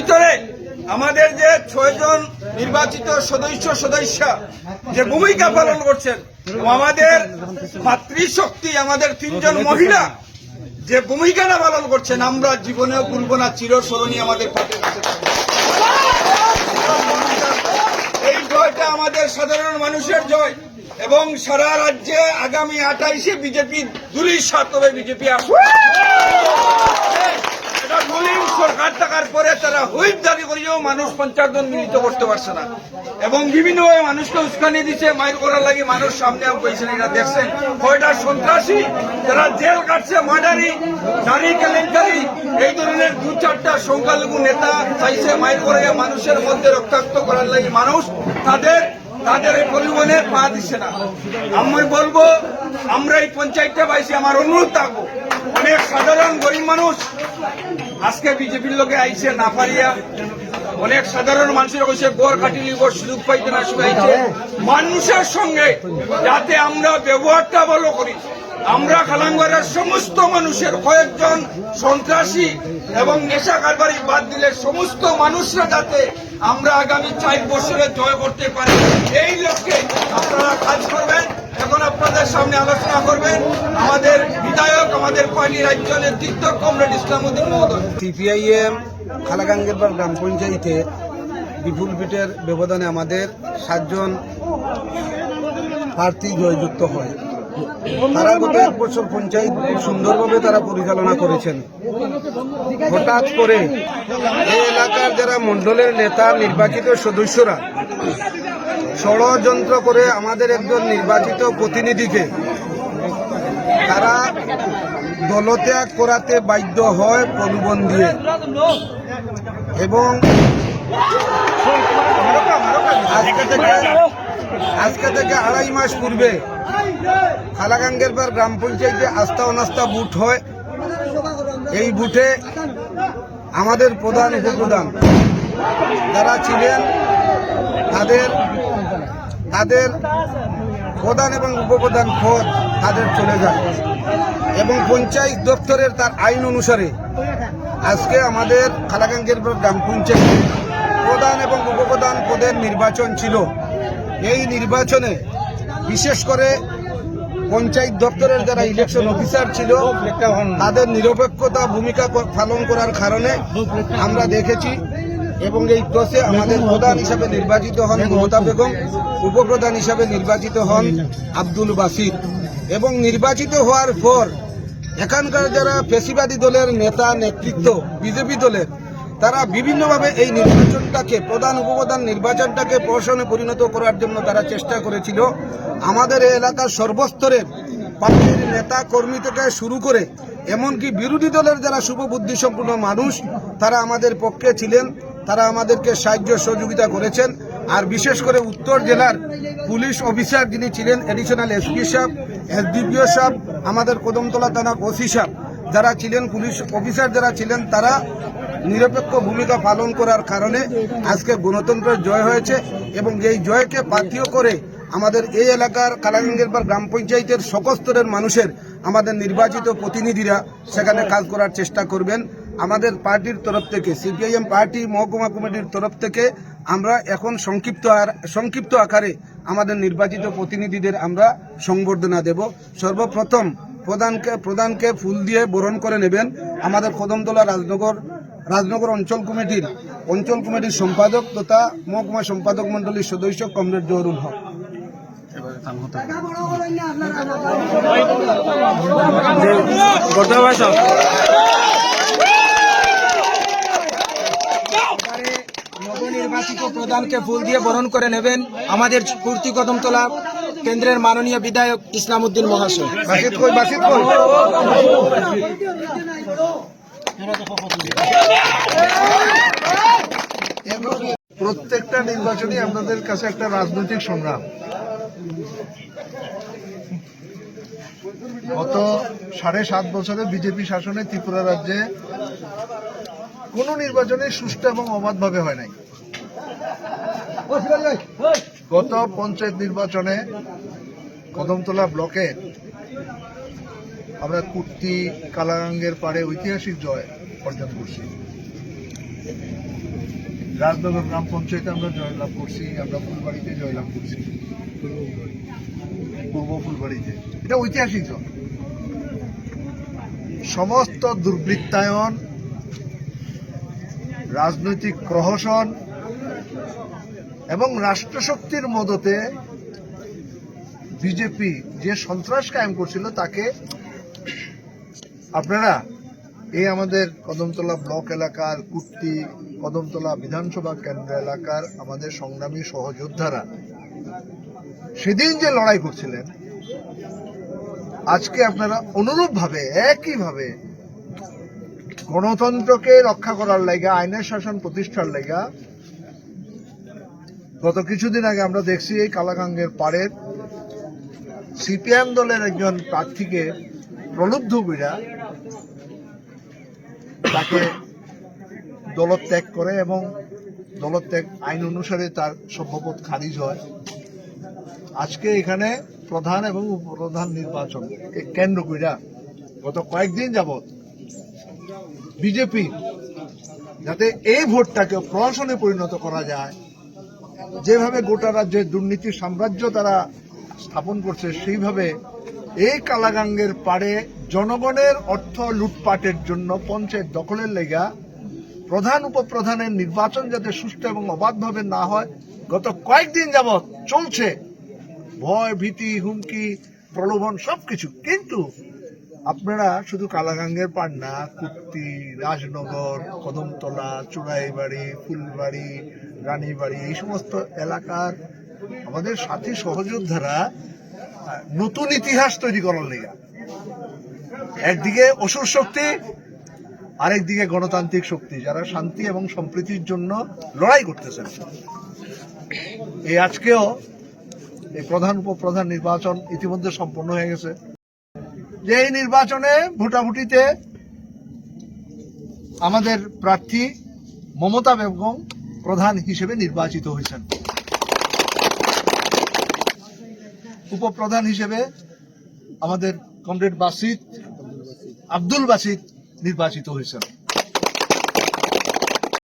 ভিতরে আমাদের যে ছয়জন নির্বাচিত সদস্য সদস্য যে ভূমিকা পালন করছেন আমাদের মাতৃশক্তি আমাদের তিনজন মহিলা যে ভূমিকাটা পালন করছেন, আমরা জীবনেও ভুলব না, চিরস্মরণীয় আমাদের এই জয়টা আমাদের সাধারণ মানুষের জয়, এবং সারা রাজ্যে আগামী আঠাইশে বিজেপি দুরিশ্বাত হবে বিজেপি আসবে এটা দলিল সরকার থাকার পরে তারা হুইপ দাবি করেও মানুষ পঞ্চাশ জন মিলিত করতে পারছে না। এবং বিভিন্নভাবে মানুষকে উস্কানি দিচ্ছে মাইর করার লাগে মানুষ সামনে পেয়েছেন এটা দেখছেন, কয়টা সন্ত্রাসী, যারা জেল কাটছে, মার্ডারি, নারী কেলেঙ্কারি, এই ধরনের দু চারটা সংখ্যালঘু নেতা চাইছে মাইর করে মানুষের মধ্যে রক্তাক্ত করার লাগে মানুষ তাদের তাদের এই পরিবহনে পা দিচ্ছে না। আমি বলব, আমরা এই পঞ্চায়েতটা পাইছি, আমার অনুরোধ থাকব। অনেক সাধারণ গরিব মানুষ আজকে বিজেপির লোকে আইছে না পারিয়া। অনেক সাধারণ মানুষের কইছে গড় কাটি লিব সুযোগ পাইতে না শুকাইছে মানুষের সঙ্গে যাতে আমরা ব্যবহারটা ভালো করি। আমরা খালাঙ্গরের সমস্ত মানুষের কয়েকজন সন্ত্রাসী এবং নেশা কারবারি বাদ দিলে সমস্ত মানুষরা যাতে আমরা আগামী চার বছরে জয় করতে পারি। এই লক্ষ্যে আপনারা কাজ করবেন। এখন আপনাদের সামনে আলোচনা করবেন। আমাদের আমাদের পার্টি রাজ্য নেতৃত্ব কমরেড ইসলামুদ্দিন মহোদয়। সিপিআইএম খালাগাঙ্গেরবার গ্রাম পঞ্চায়েতে বিপুল পিটের ব্যবধানে আমাদের সাতজন প্রার্থী জয়যুক্ত হয়। তারা গত এক বছর পঞ্চায়েত সুন্দরভাবে তারা পরিচালনা করেছেন। হঠাৎ করে এই এলাকার যারা মণ্ডলের নেতা, নির্বাচিত সদস্যরা, ষড়যন্ত্র করে আমাদের একজন নির্বাচিত প্রতিনিধিকে তারা দলত্যাগ করাতে বাধ্য হয় প্রলোভন দিয়ে এবং আজকে থেকে আজকে থেকে আড়াই মাস পূর্বে খালাগাঙ্গের পর গ্রাম পঞ্চায়েতে আস্থা অনাস্থা বুট হয়। এই বুটে আমাদের প্রধান উপপ্রধান যারা ছিলেন, তাদের তাদের প্রধান এবং উপপ্রধান পদ তাদের চলে যায়। এবং পঞ্চায়েত দপ্তরের তার আইন অনুসারে আজকে আমাদের খালাগাঙ্গের গ্রাম পঞ্চায়েতে প্রধান এবং উপপ্রধান পদের নির্বাচন ছিল। এই নির্বাচনে বিশেষ করে পঞ্চায়েত দপ্তরের যারা ইলেকশন অফিসার ছিল, তাদের নিরপেক্ষতা ভূমিকা পালন করার কারণে আমরা দেখেছি এবং এই টসে আমাদের প্রধান হিসাবে নির্বাচিত হন মমতা বেগম, উপপ্রধান হিসাবে নির্বাচিত হন আব্দুল বাসির এবং নির্বাচিত হওয়ার পর এখানকার যারা পেশিবাদী দলের নেতা, নেতৃত্ব, বিজেপি দলের, তারা বিভিন্নভাবে এই নির্বাচনটাকে, প্রধান উপপ্রধান নির্বাচনটাকে প্রশনে পরিণত করার জন্য তারা চেষ্টা করেছিল। আমাদের এলাকার সর্বস্তরের পার্টির নেতা, কর্মী থেকে শুরু করে, এমনকি বিরোধী দলের যারা শুভবুদ্ধি সম্পূর্ণ মানুষ, তারা আমাদের পক্ষে ছিলেন। তারা আমাদেরকে সাহায্য সহযোগিতা করেছেন। আর বিশেষ করে উত্তর জেলার পুলিশ অফিসার যিনি ছিলেন এডিশনাল এসপি সাহেব এসডিপিও সাহেব, আমাদের কদমতলা থানার ওসি সাহেব যারা ছিলেন, পুলিশ অফিসার যারা ছিলেন, তারা নিরপেক্ষ ভূমিকা পালন করার কারণে আজকে গণতন্ত্রের জয় হয়েছে এবং এই জয়কে পাথিও করে আমাদের এই এলাকার বা গ্রাম পঞ্চায়েতের সকস্তরের মানুষের আমাদের নির্বাচিত প্রতিনিধিরা সেখানে কাজ করার চেষ্টা করবেন। আমাদের পার্টির তরফ থেকে, সিপিআইএম পার্টি, মহকুমা কমিটির তরফ থেকে আমরা এখন সংক্ষিপ্ত আর- সংক্ষিপ্ত আকারে আমাদের নির্বাচিত প্রতিনিধিদের আমরা সংবর্ধনা দেব। সর্বপ্রথম প্রধানকে প্রধানকে ফুল দিয়ে বরণ করে নেবেন আমাদের কদমতলা রাজনগর রাজনগর অঞ্চল কমিটির অঞ্চল কমিটির সম্পাদক তথা মহকুমা সম্পাদক মণ্ডলীর সদস্য কমরেড জহরুল হক। প্রধানকে ফুল দিয়ে বরণ করে নেবেন আমাদের পূর্তি কদমতলা কেন্দ্রের মাননীয় বিধায়ক ইসলাম উদ্দিন প্রত্যেকটা নির্বাচনই আপনাদের কাছে একটা রাজনৈতিক সংগ্রাম। গত সাড়ে সাত বছরে বিজেপি শাসনে ত্রিপুরা রাজ্যে কোনো নির্বাচনে সুষ্ঠু এবং অবাধভাবে হয় নাই। গত পঞ্চায়েত নির্বাচনে কদমতলা ব্লকে আমরা কুর্তি কালাগাঙ্গের পাড়ে ঐতিহাসিক জয় অর্জন করছি। রাজনগর গ্রাম পঞ্চায়েতে আমরা জয়লাভ করছি, আমরা ফুলবাড়িতে জয়লাভ করছি। পূর্ব ফুলবাড়িতে। এটা ঐতিহাসিক জয়। সমস্ত দুর্বৃত্তায়ন, রাজনৈতিক প্রহসন এবং রাষ্ট্রশক্তির মদতে বিজেপি যে সন্ত্রাস কায়েম করছিল তাকে আপনারা এই আমাদের কদমতলা ব্লক এলাকার কুর্তি কদমতলা বিধানসভা কেন্দ্র এলাকার আমাদের সংগ্রামী সহযোদ্ধারা সেদিন যে লড়াই করছিলেন, আজকে আপনারা অনুরূপভাবে, একইভাবে গণতন্ত্রকে রক্ষা করার লাইগা আইনের শাসন প্রতিষ্ঠার লাইগা গত কিছুদিন আগে আমরা দেখছি এই কালাকাঙ্গের পাড়ের সিপিএম দলের একজন প্রার্থীকে প্রলুব্ধ কইরা তাকে দলত্যাগ করে এবং দলত্যাগ আইন অনুসারে তার সভ্যপদ খারিজ হয়। আজকে এখানে প্রধান এবং উপপ্রধান নির্বাচন কেন্দ্র কইরা গত কয়েকদিন যাবৎ বিজেপি যাতে এই ভোটটাকে প্রহসনে পরিণত করা যায় যেভাবে গোটা রাজ্যে দুর্নীতির সাম্রাজ্য তারা স্থাপন করছে, সেইভাবে এই কালাগাঙ্গের পাড়ে জনগণের অর্থ লুটপাটের জন্য পঞ্চায়েত দখলের লেগা প্রধান উপপ্রধানের নির্বাচন যাতে সুষ্ঠু এবং অবাধভাবে না হয়, গত কয়েকদিন যাবৎ চলছে। ভয়, ভীতি, হুমকি, প্রলোভন সবকিছু। কিন্তু আপনারা শুধু কালাগাঙ্গের পার না, কুর্তি, রাজনগর, কদমতলা চুড়াইবাড়ি ফুলবাড়ি রানীবাড়ি, এই সমস্ত এলাকার আমাদের সাথী সহযোদ্ধারা নতুন ইতিহাস তৈরি করার লেগা। একদিকে অসুর শক্তি, আরেকদিকে গণতান্ত্রিক শক্তি, যারা শান্তি এবং সম্প্রীতির জন্য লড়াই করতেছেন। এই আজকেও এই প্রধান উপপ্রধান নির্বাচন ইতিমধ্যে সম্পন্ন হয়ে গেছে। যে এই নির্বাচনে ভোটাভুটিতে আমাদের প্রার্থী মমতা বেগম প্রধান হিসেবে নির্বাচিত হয়েছেন। উপপ্রধান হিসেবে আমাদের কমরেড বাসিত আব্দুল বাসিত নির্বাচিত হয়েছেন।